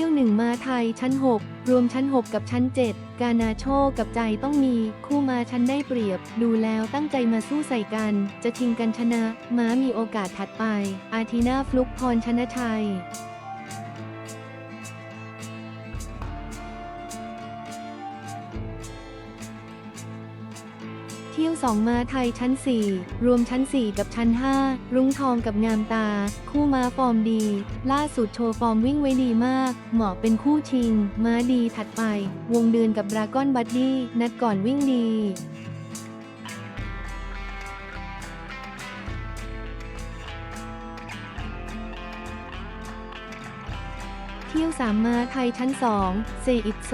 ที่ยวหนึ่งมาไทยชั้น 6 รวมชั้น 6 กับชั้น 7 กานาโชกับใจต้องมี คู่มาชั้นได้เปรียบ ดูแล้วตั้งใจมาสู้ใส่กัน จะชิงกันชนะ ม้ามีโอกาสถัดไป อาทีนาฟลุกพรชนะชัย ที่ยวสองมาไทยชั้น 4 รวมชั้น 4 กับชั้น 5 รุ้งทองกับงามตา คู่ม้าฟอร์มดี ล่าสุดโชว์ฟอร์มวิ่งไว้ดีมาก เหมาะเป็นคู่ชิง ม้าดีถัดไป วงเดือนกับดราก้อนบัดดี้นัดก่อนวิ่งดี เที่ยวสามมาไทยชั้น 2 เซอิตโซ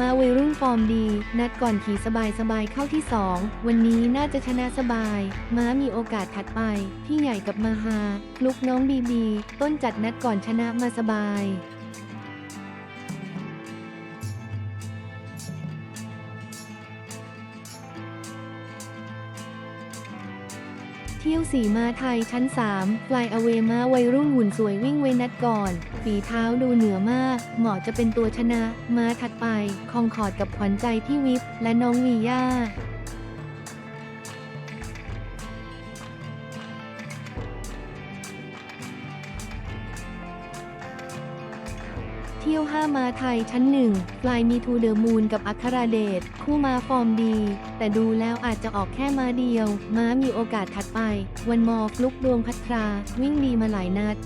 มาวัยรุ่นฟอร์มดี นัดก่อนขี่สบายสบายๆเข้าที่ 2 วันนี้น่าจะชนะสบาย ม้ามีโอกาสถัดไป พี่ใหญ่กับมาฮาลุกน้องบีบี ต้นจัดนัดก่อนชนะมาสบาย เที่ยวสีมาไทยชั้น 3 ฟลายอเวมาวัยรุ่นหุ่นสวยวิ่งเวนัดก่อน ฝีเท้าดูเหนือมาก เหมาะจะเป็นตัวชนะ มาถัดไป คองขอดกับขวัญใจพี่วิปและน้องวีย่า เที่ยว 5 มาไทยชั้น1ฟลายมีทูเดอร์มูนกับอัคราเดช คู่มาฟอร์มดี แต่ดูแล้วอาจจะออกแค่มาเดียว ม้ามีโอกาสถัดไป วันมอฟลุกดวงพัทรา วิ่งดีมาหลายนัด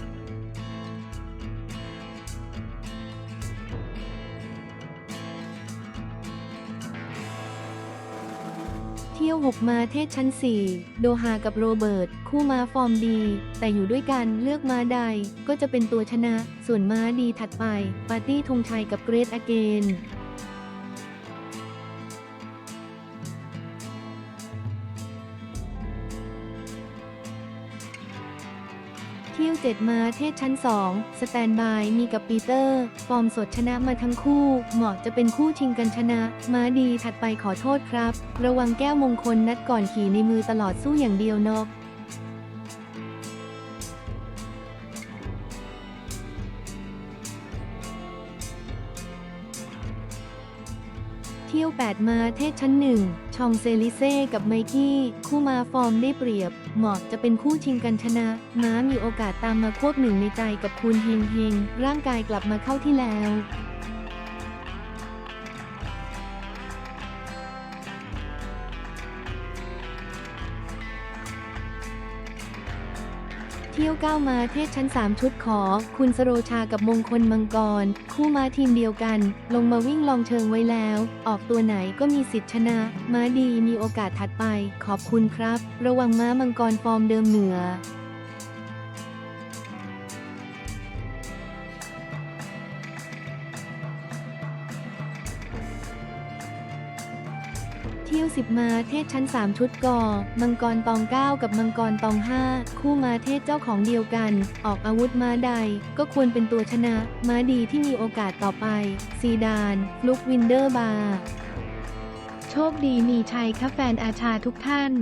เที่ยว 6 มาเทศชั้น 4 โดฮากับโรเบิร์ต คู่ม้าฟอร์มดี แต่อยู่ด้วยกันเลือกม้าใด ก็จะเป็นตัวชนะ ส่วนม้าดีถัดไป ปาร์ตี้ธงชัยกับเกรทอเกน เที่ยว 7 มาเทศชั้น 2 สแตนบายมีกับปีเตอร์ ฟอร์มสดชนะมาทั้งคู่ เหมาะจะเป็นคู่ชิงกันชนะ ม้าดีถัดไปขอโทษครับ ระวังแก้วมงคลนัดก่อนขี่ในมือตลอดสู้อย่างเดียวนก เที่ยว 8 มาเทศชั้นหนึ่งชองเซลิเซ่กับไมกี้ คู่มาฟอร์มได้เปรียบ เหมาะจะเป็นคู่ชิงกันชนะ ม้ามีโอกาสตามมาควบหนึ่งในใจกับคุณเฮงเฮงร่างกายกลับมาเข้าที่แล้ว เที่ยวก้าวมาเทศชั้น 3 ชุดขอ คุณสโรชากับมงคลมังกร คู่มาทีมเดียวกัน ลงมาวิ่งลองเชิงไว้แล้ว ออกตัวไหนก็มีสิทธิชนะ ม้าดีมีโอกาสถัดไป ขอบคุณครับ ระวังม้ามังกรฟอร์มเดิมเหนือ เที่ยว 10 มาเทศชั้น 3 ชุดกอ มังกรตอง 9 กับมังกรตอง 5 คู่มาเทศเจ้าของเดียวกัน ออกอาวุธมาใด ก็ควรเป็นตัวชนะ ม้าดีที่มีโอกาสต่อไป ซีดาน ลุกวินเดอร์บาร์ โชคดีมีชัยค่ะแฟนอาชาทุกท่าน